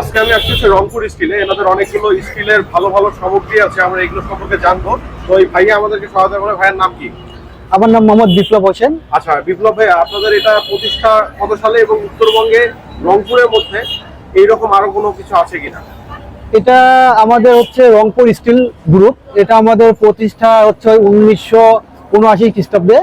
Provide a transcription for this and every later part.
আজকে আমি আসছি হচ্ছে রংপুর স্টিলে। এনাদের অনেকগুলো স্টিলের ভালো ভালো সামগ্রী আছে আমরা এগুলো সম্পর্কে জানব। তো এই ভাইয়া আমাদেরকে সহায়তা করে ভাইয়ের নাম কি? আমার নাম মোহাম্মদ বিপ্লব হোসেন। আচ্ছা বিপ্লব ভাই আপনাদের এটা প্রতিষ্ঠা কত সালে এবং উত্তরবঙ্গে রংপুরের মধ্যে এইরকম আরও কোনো কিছু আছে কিনা? এটা আমাদের হচ্ছে রংপুর স্টিল গ্রুপ। এটা আমাদের প্রতিষ্ঠা হচ্ছে উনিশশো উনআশি খ্রিস্টাব্দে।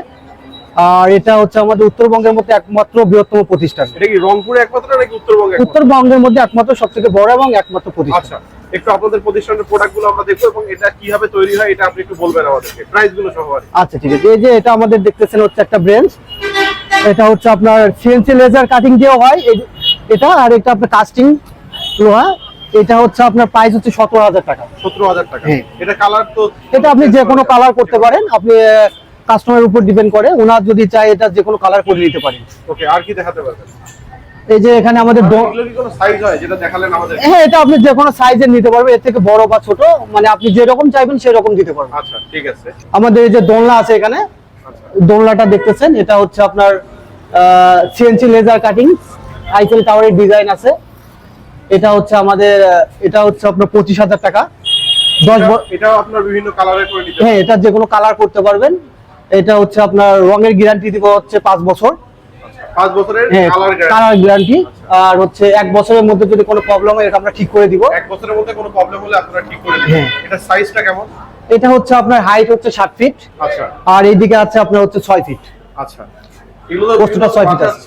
আর এটা হচ্ছে আমাদের উত্তরবঙ্গের মধ্যে একমাত্র বৃহত্তম প্রতিষ্ঠান। এটা কি রংপুরে একমাত্র নাকি উত্তরবঙ্গে উত্তরবঙ্গের মধ্যে একমাত্র সব থেকে বড় এবং একমাত্র প্রতিষ্ঠান। আচ্ছা একটু আপনাদের প্রতিষ্ঠানের আমরা দেখব এবং এটা কীভাবে তৈরি হয় এটা আপনি একটু বলবেন আমাদেরকে প্রাইস সহ আচ্ছা ঠিক আছে। এই যে এটা আমাদের দেখতেছেন হচ্ছে একটা ব্রেঞ্চ। এটা হচ্ছে আপনার সিএনসি লেজার কাটিং দিয়েও হয়। এটা আর এটা আপনার কাস্টিং লোহা। এটা হচ্ছে আপনার প্রাইস হচ্ছে সতেরো হাজার টাকা। সতেরো হাজার টাকা। হ্যাঁ। এটা কালার তো এটা আপনি যে কোনো কালার করতে পারেন। আপনি কাস্টমারের উপর ডিপেন্ড করে ওনার যদি চায় এটা যে কোনো কালার করে নিতে পারেন। ওকে আর কি দেখাতে পারবেন? এই যে এখানে আমাদের হয় যেটা দেখালেন আমাদের? হ্যাঁ এটা আপনি যে কোনো সাইজের নিতে পারবেন এর থেকে বড় বা ছোট মানে আপনি যেরকম চাইবেন সেরকম দিতে পারবেন। আচ্ছা ঠিক আছে। আমাদের এই যে দোলনা আছে এখানে আচ্ছা। দোলনাটা দেখতেছেন এটা হচ্ছে আপনার সিএনসি লেজার কাটিং আইফেল টাওয়ারের ডিজাইন আছে। এটা হচ্ছে আমাদের এটা হচ্ছে আপনার পঁচিশ হাজার টাকা। দশ এটা- এটাও আপনার বিভিন্ন কালারে করে হ্যাঁ এটা যে কোনো কালার করতে পারবেন। এটা হচ্ছে আপনার রঙের গ্যারান্টি দিব হচ্ছে পাঁচ বছর। পাঁচ বছরের হ্যাঁ কালার কালার গ্যারান্টি আর হচ্ছে এক বছরের মধ্যে যদি কোনো প্রবলেম হয় এটা আমরা ঠিক করে দিব। এক বছরের মধ্যে কোনো প্রবলেম হলে আপনারা ঠিক করে। দিবেন। এটা সাইজটা কেমন? এটা হচ্ছে আপনার হাইট হচ্ছে ষাট ফিট আচ্ছা। আর এইদিকে আছে আপনার হচ্ছে ছয় ফিট আচ্ছা।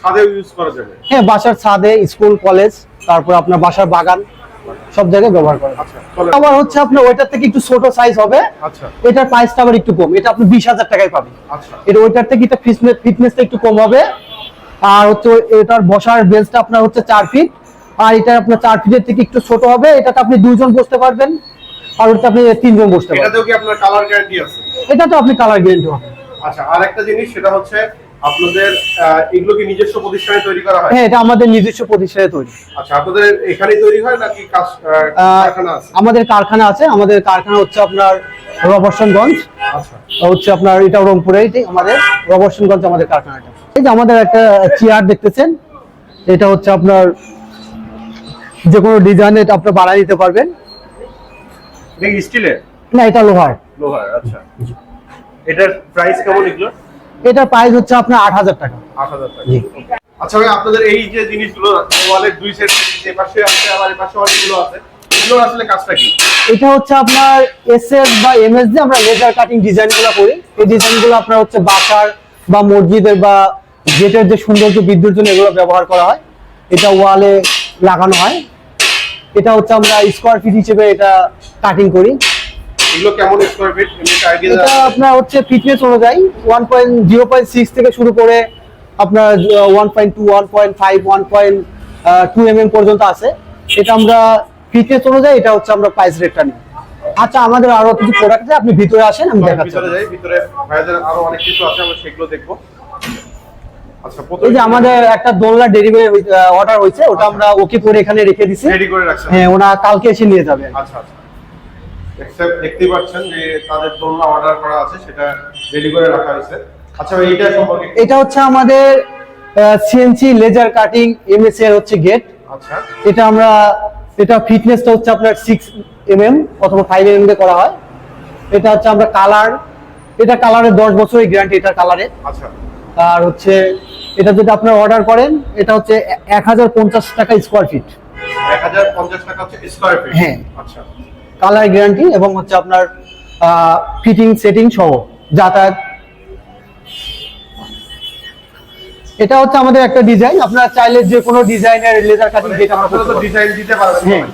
ছাদে ইউজ করা যাবে। হ্যাঁ বাসার ছাদে স্কুল কলেজ তারপর আপনার বাসার বাগান। সব জায়গায় ব্যবহার করেন আচ্ছা আবার হচ্ছে আপনার ওইটার থেকে একটু ছোট সাইজ হবে। আচ্ছা। এটার প্রাইসটা আবার একটু কম। এটা আপনি বিশ হাজার টাকায় পাবেন। আচ্ছা। এটা ওইটার থেকে এটা ফিটনেস ফিটনেসটা একটু কম হবে। আর হচ্ছে এটার বসার বেঞ্চটা আপনার হচ্ছে চার ফিট আর এটা আপনার চার ফিটের থেকে একটু ছোট হবে। এটাতে আপনি দুইজন বসতে পারবেন। আর ওটা আপনি তিনজন বসতে পারবেন। এটাতেও কি আপনার কালার গ্যারান্টি আছে? এটা তো আপনি কালার গ্যারেন্টি হবে আচ্ছা আর একটা জিনিস সেটা হচ্ছে আপনাদের এগুলো কি নিজস্ব প্রতিষ্ঠানে তৈরি করা হয়? হ্যাঁ এটা আমাদের নিজস্ব প্রতিষ্ঠানে তৈরি। আচ্ছা আপনাদের এখানেই তৈরি হয় নাকি কারখানা আছে? আমাদের কারখানা আছে আমাদের কারখানা হচ্ছে আপনার রবর্ষণগঞ্জ আচ্ছা। হচ্ছে আপনার এটা রংপুরে আমাদের রবর্ষণগঞ্জ আমাদের কারখানাটা। এই যে আমাদের একটা চেয়ার দেখতেছেন এটা হচ্ছে আপনার যে কোনো ডিজাইন এটা আপনি বাড়ায় দিতে পারবেন। স্টিলের? না এটা লোহার। লোহার আচ্ছা। এটার প্রাইস কেমন এগুলো এটা প্রাইস হচ্ছে আপনার আট হাজার টাকা। আট হাজার টাকা। আচ্ছা ভাই আপনাদের এই যে জিনিসগুলো ওয়ালের দুই সেট এপাশে আছে আবার এপাশে অনেকগুলো আছে এটা হচ্ছে আপনার বা এম এস দিয়ে আমরা লেজার কাটিং করি। এই আপনার হচ্ছে বাসার বা মসজিদের বা গেটের যে সৌন্দর্য জন্য এগুলো ব্যবহার করা হয়। এটা ওয়ালে লাগানো হয়। এটা হচ্ছে আমরা স্কোয়ার ফিট হিসেবে এটা কাটিং করি। এগুলো কেমন স্কোয়ার ফিট আইডিয়া এটা আপনার হচ্ছে ফিটনেস অনুযায়ী one point zero point six থেকে শুরু করে আপনার one point two one point five one point two M M পর্যন্ত আছে। এটা আমরা ফিটনেস অনুযায়ী এটা হচ্ছে আমরা প্রাইস রেটটা নিই। আচ্ছা আমাদের আরও কিছু প্রোডাক্ট আছে আপনি ভিতরে আসেন আমি দেখাচ্ছি। ভিতরে যাই ভিতরে ভাইয়াদের আরও অনেক কিছু আছে আমরা সেগুলো দেখব। আচ্ছা এই যে আমাদের একটা দোলনা ডেলিভারি অর্ডার হয়েছে ওটা আমরা ওকে করে এখানে রেখে দিছি। রেডি করে রাখছেন। হ্যাঁ ওনা কালকে এসে নিয়ে যাবে। আচ্ছা আচ্ছা। দেখতেই পাচ্ছেন যে তাদের অর্ডার করা আছে সেটা রেডি করে রাখা হয়েছে। আচ্ছা এইটা সম্পর্কে এটা হচ্ছে আমাদের সিএনসি লেজার কাটিং এমএস এর হচ্ছে গেট আচ্ছা। এটা আমরা এটা ফিটনেসটা হচ্ছে আপনার সিক্স এম এম অথবা ফাইভ এম দিয়ে করা হয়। এটা হচ্ছে আমরা কালার এটা কালারের দশ বছরের গ্যারান্টি এটা কালারের আচ্ছা। আর হচ্ছে এটা যদি আপনারা অর্ডার করেন এটা হচ্ছে এক হাজার পঞ্চাশ টাকা স্কোয়ার ফিট এক হাজার পঞ্চাশ টাকা হচ্ছে স্কোয়ার ফিট হ্যাঁ। আচ্ছা। কালার গ্যারান্টি এবং হচ্ছে আপনার ফিটিং সেটিং সহ যাতায়াত এটা হচ্ছে আমাদের একটা ডিজাইন আপনারা চাইলে যে কোনো ডিজাইনের লেজার কাটিং যেটা। ডিজাইন দিতে পারবেন হ্যাঁ।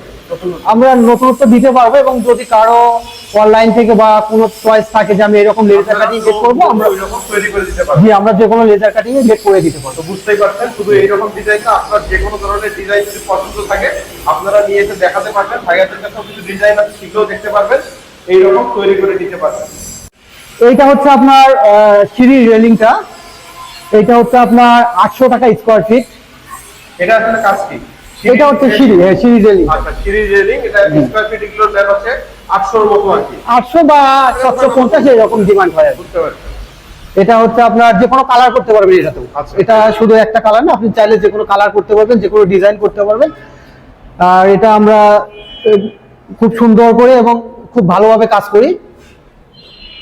আমরা নতুনত্ব দিতে পারব এবং যদি কারও অনলাইন থেকে বা কোনো চয়েস থাকে যে আমি এরকম লেজার কাটিং তো করব আমরা তৈরি করে দিতে পারবেন। জি আমরা যে কোনো লেজার কাটিং গেট করে দিতে পারব। বুঝতেই পারছেন শুধু এইরকম ডিজাইনটা আপনার যে কোনো ধরনের ডিজাইন যদি পছন্দ থাকে আপনারা নিয়ে এসে দেখাতে পারবেন ভাইয়াদের কাছেও কিছু ডিজাইন আছে সেগুলো দেখতে পারবেন এইরকম তৈরি করে দিতে পারবেন। এইটা হচ্ছে আপনার সিঁড়ির রেলিংটা এটা হচ্ছে আপনার আটশো টাকা স্কোয়ার ফিট এটা আসলে কাজ কি? এটা হচ্ছে সিঁড়ি হ্যাঁ সিঁড়ি রেলিং। আচ্ছা সিঁড়ি রেলিং এটা স্কয়ার ফিট 800 এর মতো আর কি। আটশো বা সাতশো পঞ্চাশ এরকম ডিমান্ড হয় বুঝতে এটা হচ্ছে আপনার যে কোনো কালার করতে পারবেন এটাতেও। আচ্ছা। এটা শুধু একটা কালার না আপনি চাইলে যে কোনো কালার করতে পারবেন যে কোনো ডিজাইন করতে পারবেন। আর এটা আমরা খুব সুন্দর করে এবং খুব ভালোভাবে কাজ করি।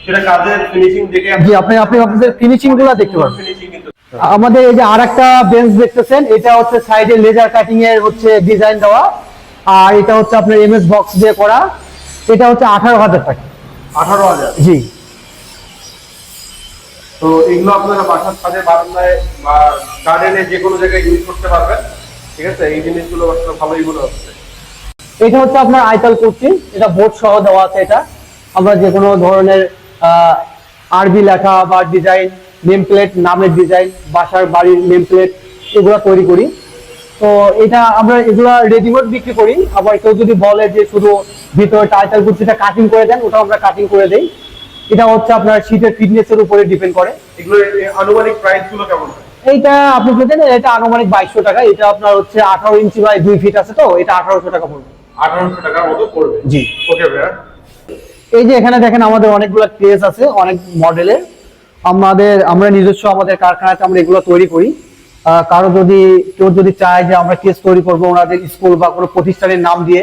সেটা কাজের ফিনিশিং দেখে আপনি আপনি আপনাদের ফিনিশিংগুলো দেখতে পারবেন আমাদের এই যে আর একটা বেঞ্চ দেখতেছেন এটা হচ্ছে সাইডে লেজার কাটিং এর হচ্ছে ডিজাইন দেওয়া আর এটা হচ্ছে আপনার এমএস বক্স দিয়ে করা এটা হচ্ছে আঠারো হাজার টাকা। আঠারো হাজার? জি। তো এগুলো আপনারা বাসার ছাদে বারান্দায় বা গার্ডেনে যে কোনো জায়গায় ইউজ করতে পারবেন। ঠিক আছে? এই জিনিসগুলো আসলে ভালোই মনে হচ্ছে। এটা হচ্ছে আপনার আইতাল কুর্তি এটা বোর্ড সহ দেওয়া আছে এটা। আমরা যে কোনো ধরনের আরবি লেখা বা ডিজাইন নেম প্লেট নামের ডিজাইন বাসার বাড়ির নেম প্লেট এগুলো তৈরি করি। তো এটা আমরা এগুলা রেডিমেড বিক্রি করি। আবার কেউ যদি বলে যে শুধু ভিতরে টাইটাল কুর্তিটা কাটিং করে দেন ওটা আমরা কাটিং করে দেই। এটা হচ্ছে আপনার শীতের ফিটনেসের উপরে ডিপেন্ড করে। এগুলো আনুমানিক প্রাইসগুলো কেমন? এইটা আপনি যদি এটা আনুমানিক বাইশশো টাকা। এটা আপনার হচ্ছে আঠারো ইঞ্চি বাই দুই ফিট আছে তো এটা আঠারোশো টাকা পড়বে। আঠারোশো টাকার মতো পড়বে? জি। ওকে ভাইয়া। এই যে এখানে দেখেন আমাদের অনেকগুলো কেস আছে অনেক মডেলের আমাদের, আমরা নিজস্ব আমাদের কারখানাতে আমরা এগুলো তৈরি করি। কারও যদি, কেউ যদি চায় যে আমরা কেস তৈরি করব, ওনাদের স্কুল বা কোনো প্রতিষ্ঠানের নাম দিয়ে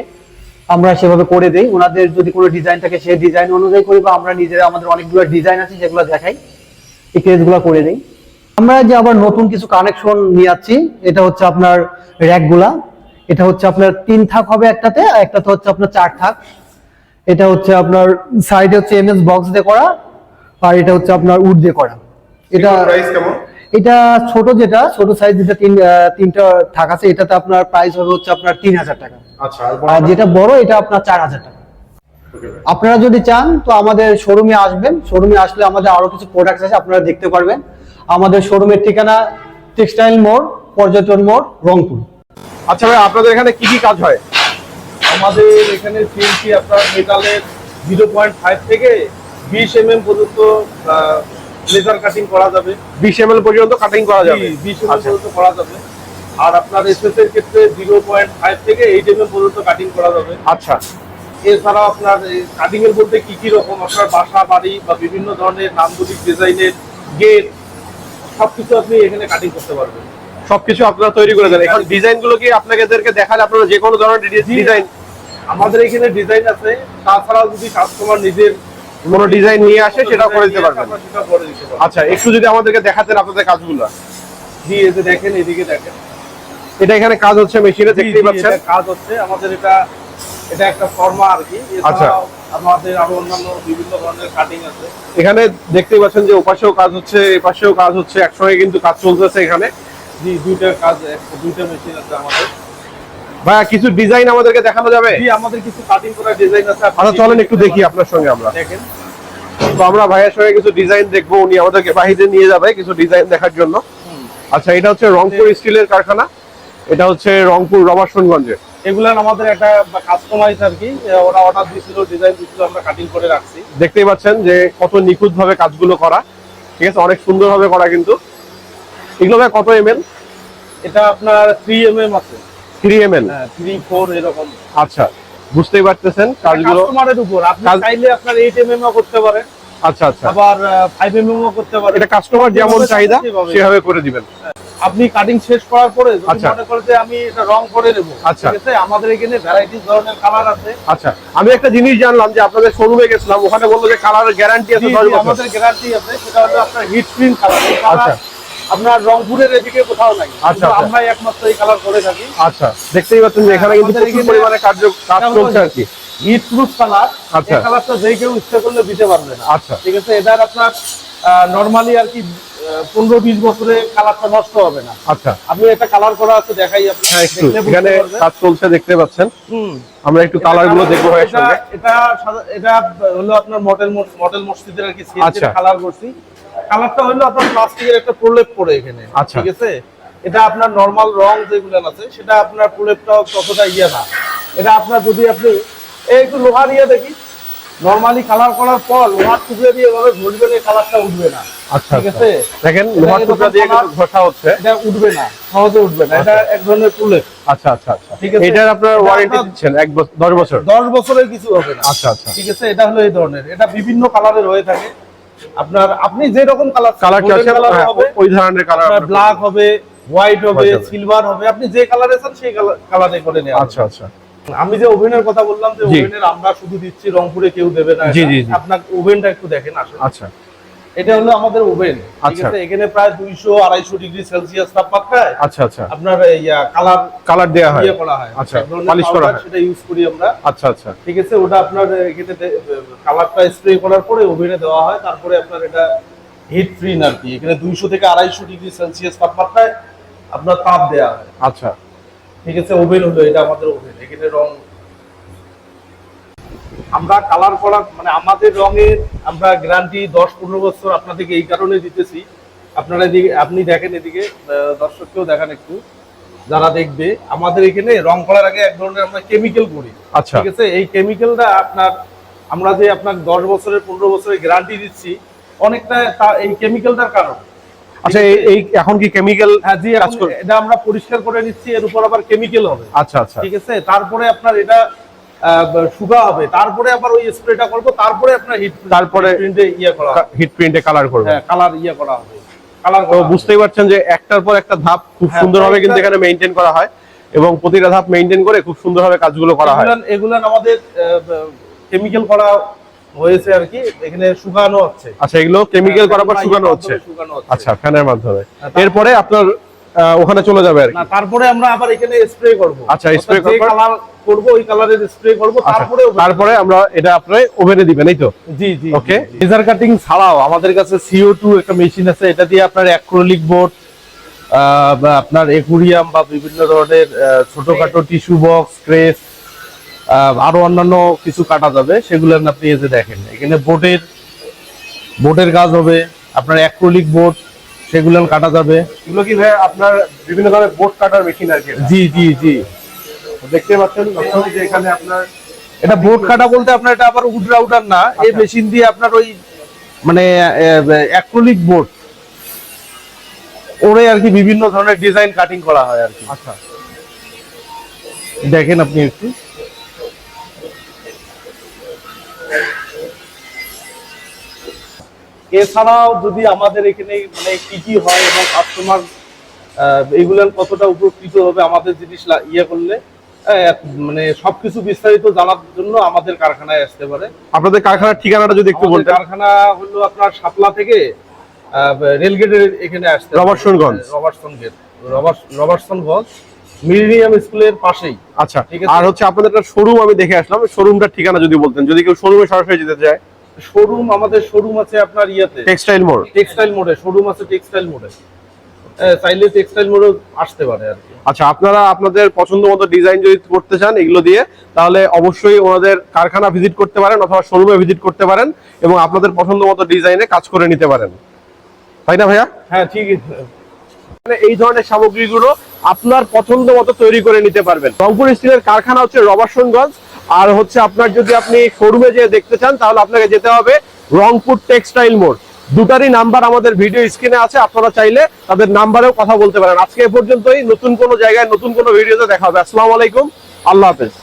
আমরা সেভাবে করে দেই। ওনাদের যদি কোনো ডিজাইন থাকে, সেই ডিজাইন অনুযায়ী করি বা আমরা নিজেরা আমাদের অনেকগুলো ডিজাইন আছে সেগুলো দেখাই, এই কেসগুলো করে দিই। আমরা যে আবার নতুন কিছু কানেকশন নিয়ে যাচ্ছি, এটা হচ্ছে আপনার র্যাকগুলা। এটা হচ্ছে আপনার তিন থাক হবে একটাতে একটাতে হচ্ছে আপনার চার থাক। এটা হচ্ছে আপনার, সাইডে হচ্ছে এমএস বক্স দিয়ে করা আর এটা হচ্ছে আপনার উড দিয়ে করা। এটা প্রাইস কেমন? এটা ছোট যেটা ছোট সাইজ যেটা তিন তিনটা থাক আছে এটাতে আপনার প্রাইস হবে হচ্ছে আপনার তিন হাজার টাকা। আচ্ছা আর আর যেটা বড় এটা আপনার চার হাজার টাকা। আপনারা যদি চান তো আমাদের শোরুমে আসবেন। শোরুমে আসলে আমাদের আরও কিছু প্রোডাক্ট আছে আপনারা দেখতে পারবেন। আমাদের শোরুমের ঠিকানা টেক্সটাইল মোড় পর্যটন মোড় রংপুর। আচ্ছা ভাই আপনাদের এখানে কি কি কাজ হয়? আমাদের এখানে সিএনসি আপনার মেটালের জিরো পয়েন্ট ফাইভ থেকে বিশ এম এম পর্যন্ত লেজার কাটিং করা যাবে। বিশ এম পর্যন্ত কাটিং করা যাবে। বিশ এম এম আচ্ছা। পর্যন্ত করা যাবে। আর আপনার এসএস এর ক্ষেত্রে জিরো পয়েন্ট ফাইভ থেকে এইট এম এম পর্যন্ত কাটিং করা যাবে। আচ্ছা। এছাড়াও আপনার কাটিং এর বলতে কি কি রকম? আপনার বাসা বাড়ি বা বিভিন্ন ধরনের নান্দনিক ডিজাইনের গেট সবকিছু আপনি এখানে কাটিং করতে পারবেন। সবকিছু আপনারা তৈরি করে দেন। এখন ডিজাইনগুলো কি আপনাদেরকে দেখালে আপনারা যে কোনো ধরনের ডিজাইন আমাদের এখানে ডিজাইন আছে। তাছাড়াও যদি কাস্টমার নিজের কোনো ডিজাইন নিয়ে আসে সেটা করে দিতে পারবেন। আচ্ছা একটু যদি আমাদেরকে দেখাতেন আপনাদের কাজগুলো। জি এই যে দেখেন এদিকে দেখেন। এটা এখানে কাজ হচ্ছে মেশিনে দেখতেই পাচ্ছেন। কাজ হচ্ছে। আমাদের এটা এটা একটা ফর্মা আর কি। আচ্ছা। আমাদের আরও অন্যান্য বিভিন্ন ধরনের কাটিং আছে। এখানে দেখতেই পাচ্ছেন যে ওপাশেও কাজ হচ্ছে এপাশেও কাজ হচ্ছে একসঙ্গে কিন্তু কাজ চলতেছে এখানে। জি দুইটা কাজ দুইটা মেশিন আছে আমাদের। ভাইয়া কিছু ডিজাইন আমাদেরকে দেখানো যাবে? জি আমাদের কিছু কাটিং করা ডিজাইন আছে আচ্ছা চলেন একটু দেখি আপনার সঙ্গে আমরা। দেখেন। তো আমরা ভাইয়ের সঙ্গে কিছু ডিজাইন দেখব উনি আমাদেরকে বাহিরে নিয়ে যাবে কিছু ডিজাইন দেখার জন্য। আচ্ছা এটা হচ্ছে রংপুর স্টিলের কারখানা এটা হচ্ছে রংপুর রবার্সনগঞ্জে এগুলার আমাদের একটা কাস্টমাইজ আর কি ওরা অর্ডার দিয়েছিল ডিজাইন দিয়েছিল আমরা কাটিং করে রাখছি। দেখতেই পাচ্ছেন যে কত নিখুঁত ভাবে কাজগুলো করা। ঠিক আছে অনেক সুন্দর ভাবে করা কিন্তু। এগুলো কত এম এল এটা আপনার থ্রি এম এম আছে। থ্রি এম এল হ্যাঁ থ্রি ফোর এরকম। আচ্ছা বুঝতেই পারতেছেন কাজগুলো। কাস্টমারের উপর। আপনি চাইলে আপনার এইট এম এম ও করতে পারেন। আচ্ছা আচ্ছা। আবার ফাইভ এম এম ও করতে পারেন। এটা কাস্টমার যেমন চাহিদা সেভাবে। করে দিবেন। আপনি কাটিং শেষ করার পরে আচ্ছা। মনে করেন যে আমি এটা রং করে নেব আচ্ছা। ঠিক আছে? আমাদের এখানে ভ্যারাইটিস ধরনের কালার আছে। আচ্ছা আমি একটা জিনিস জানলাম যে আপনাদের শোরুমে গেছিলাম ওখানে বলল যে কালারের গ্যারান্টি আছে আমাদের গ্যারান্টি আছে সেটা হলো আপনার হিট প্রিন্ট কালার আচ্ছা। আপনার রংপুরের এদিকে কোথাও নাই। আচ্ছা, আচ্ছা। একমাত্র এই কালার করে থাকি। আচ্ছা দেখতেই পাচ্ছেন যে এখানে কিন্তু প্রচুর পরিমাণে কার্য কাজ চলছে আর কি। হিট প্রুফ কালার আচ্ছা। কালারটা যে কেউ ইচ্ছা করলে দিতে পারবে না। আচ্ছা। ঠিক আছে এটার আপনার নরমালি আর কি পনেরো বিশ বছরে কালারটা নষ্ট হবে না। আচ্ছা। আপনি একটা কালার করা আছে দেখাই হ্যাঁ এখানে কাজ চলছে দেখতে পাচ্ছেন। আমরা একটু কালারগুলো দেখব এটা- এটা হলো আপনার মডেল মডেল মসজিদের আর কি আচ্ছা। কালার করছি। কালারটা হলো আপনার প্লাস্টিকের একটা প্রলেপ পড়ে এখানে আচ্ছা। ঠিক আছে? এটা আপনার নরমাল রং যেগুলো আছে সেটা আপনার প্রলেপটাও ততটা ইয়ে না। এটা আপনার যদি আপনি এই একটু লোহার ইয়ে দেখি। নরমালি কালার করার পর লোহার টুকরে দিয়ে এভাবে ঘষবেন এই কালারটা উঠবে না। আচ্ছা ঠিক আচ্ছা। আছে? দেখেন লোহার টুকরা দিয়ে কিন্তু ঘষা হচ্ছে। এটা উঠবে না সহজে উঠবে না। এটা এক ধরনের প্রলেপ। আচ্ছা আচ্ছা আচ্ছা। ঠিক আছে। এটার আপনার ওয়ারেন্টি দিচ্ছেন এক বছর দশ বছর দশ বছরের কিছু হবে না। আচ্ছা আচ্ছা। ঠিক আছে? এটা হলো এই ধরনের। এটা বিভিন্ন কালারের হয়ে থাকে। আপনার আপনি যে রকম কালার কালার হবে ওই ধরনের কালার আপনার ব্ল্যাক হবে হোয়াইট হবে সিলভার হবে। আপনি যে কালারে চান সেই কালারে করে নেওয়া আচ্ছা আচ্ছা। আমি যে ওভেনের কথা বললাম যে ওভেনের আমরা শুধু দিচ্ছি রংপুরে কেউ দেবে না। আপনার ওভেনটা একটু দেখেন আসলে। আচ্ছা। এটা হলো আমাদের ওভেন। আচ্ছা। এখানে প্রায় দুইশো আড়াইশো ডিগ্রি সেলসিয়াস তাপমাত্রায় আচ্ছা আচ্ছা। আপনার কালার কালার দেওয়া হয়। ইয়ে করা হয়। আচ্ছা, এক করা হয়। সেটা ইউজ করি আমরা। আচ্ছা আচ্ছা। ঠিক আছে ওটা আপনার এখানে কালারটা স্প্রে করার পরে ওভেনে দেওয়া হয়। তারপরে আপনার এটা হিট ফ্রি আর কি। এখানে দুইশো থেকে আড়াইশো ডিগ্রি সেলসিয়াস তাপমাত্রায় আপনার তাপ দেওয়া হয়। আচ্ছা। ঠিক আছে ওভেন হলো এটা আমাদের ওভেন। এখানে রং আমরা কালার করা মানে আমাদের রঙের আমরা গ্যারান্টি দশ পনেরো বছর আপনাদেরকে এই কারণে দিতেছি। আপনারা এদিকে আপনি দেখেন এদিকে দর্শককেও দেখান একটু যারা দেখবে। আমাদের এখানে রং করার আগে এক ধরনের আমরা কেমিক্যাল করি। আচ্ছা। ঠিক আছে? এই কেমিক্যালটা আপনার আমরা যে আপনার দশ বছরের পনেরো বছরের গ্যারান্টি দিচ্ছি অনেকটা তা- এই কেমিক্যালটার কারণ। আচ্ছা এই- এখন কি কেমিক্যাল হ্যাঁ জি? এটা আমরা পরিষ্কার করে নিচ্ছি এর উপর আবার কেমিক্যাল হবে। আচ্ছা আচ্ছা। ঠিক আছে? তারপরে আপনার এটা শুকা হবে। তারপরে আবার ওই স্প্রেটা করব তারপরে আপনার হিট তারপরে প্রিন্টে ইয়ে করা হিট প্রিন্টে কালার করবে। হ্যাঁ কালার ইয়ে করা হবে। কালার তো বুঝতেই পারছেন যে একটার পর একটা ধাপ খুব হ্যাঁ, সুন্দরভাবে কিন্তু এখানে করা হয় এবং প্রতিটা ধাপ মেনটেন করে খুব সুন্দরভাবে কাজগুলো করা হয়। এগুলান আমাদের কেমিক্যাল করা হয়েছে আর কি এখানে শুকানো হচ্ছে। আচ্ছা এগুলো কেমিক্যাল করার পর ইয়ের শুকানো হচ্ছে। আচ্ছা ফ্যানের মাধ্যমে। হ্যাঁ, এরপরে আপনার ওখানে চলে যাবে আর তারপরে আমরা আবার এখানে স্প্রে করব। আচ্ছা, স্প্রে করব ওই কালারের স্প্রে করব তারপরে তারপরে আমরা এটা আপনার ওভেনে দিবেন এই তো? জি জি ওকে লেজার কাটিং ছাড়াও আমাদের কাছে সিও টু একটা মেশিন আছে এটা দিয়ে আপনার অ্যাক্রোলিক বোর্ড বা আপনার একুরিয়াম বা বিভিন্ন ধরনের ছোটখাটো টিস্যু বক্স ক্রেস আরও অন্যান্য কিছু কাটা যাবে সেগুলো আপনি এই যে দেখেন। এখানে বোর্ডের বোর্ডের কাজ হবে আপনার অ্যাক্রোলিক বোর্ড সেগুলো কাটা যাবে। এগুলো কি ভাই আপনার বিভিন্ন ধরনের বোর্ড কাটার মেশিন আর কি জি জি জি। দেখতে পাচ্ছেন যে এখানে আপনার এটা বোর্ড কাটা বলতে আপনার এটা আবার উড রাউটার না এই আচ্ছা। মেশিন দিয়ে আপনার ওই মানে অ্যাক্রোলিক বোর্ড ওরে আর কি বিভিন্ন ধরনের ডিজাইন কাটিং করা হয় আর কি। আচ্ছা। দেখেন আপনি একটু। এছাড়াও যদি আমাদের এখানে মানে কি কি হয় এবং কাস্টমার এইগুলার কতটা উপকৃত হবে আমাদের জিনিস ইয়ে করলে মানে সবকিছু বিস্তারিত জানার জন্য আমাদের কারখানায় আসতে পারে আপনাদের কারখানার ঠিকানাটা যদি একটু বলতেন কারখানা হলো আপনার শাপলা থেকে রেলগেটের এখানে আসতে। Robertsonganj. Robertson gate Robert- Robertsonganj millennium স্কুলের পাশেই আচ্ছা ঠিক আছে। আর হচ্ছে আপনাদের একটা শোরুম আমি দেখে আসলাম শোরুমটার ঠিকানা যদি বলতেন যদি কেউ শোরুমে সরাসরি যেতে চায় শোরুম আমাদের শোরুম আছে আপনার ইয়াতে। টেক্সটাইল মোড় টেক্সটাইল মোড়ে শোরুম আছে টেক্সটাইল মোড়ে চাইলে টেক্সটাইল মোড়ে আসতে পারে আর কি। আচ্ছা আপনারা আপনাদের পছন্দ মতো ডিজাইন যদি করতে চান এগুলো দিয়ে তাহলে অবশ্যই ওনাদের কারখানা ভিজিট করতে পারেন অথবা শোরুমে ভিজিট করতে পারেন এবং আপনাদের পছন্দ মতো ডিজাইনে কাজ করে নিতে পারেন। তাই না ভাইয়া? হ্যাঁ ঠিক আছে মানে এই ধরনের সামগ্রীগুলো আপনার পছন্দ মতো তৈরি করে নিতে পারবেন। রংপুর স্টিলের কারখানা হচ্ছে রবার্সনগঞ্জ। আর হচ্ছে আপনার যদি আপনি শোরুমে যে দেখতে চান, তাহলে আপনাকে যেতে হবে রংপুর টেক্সটাইল মোড়। দুটারই নাম্বার আমাদের ভিডিও স্ক্রিনে আছে, আপনারা চাইলে তাদের নাম্বারেও কথা বলতে পারেন। আজকে এ পর্যন্তই, নতুন কোনো জায়গায়, নতুন কোনো ভিডিওতে দেখা হবে। আসসালামু আলাইকুম, আল্লাহ হাফেজ।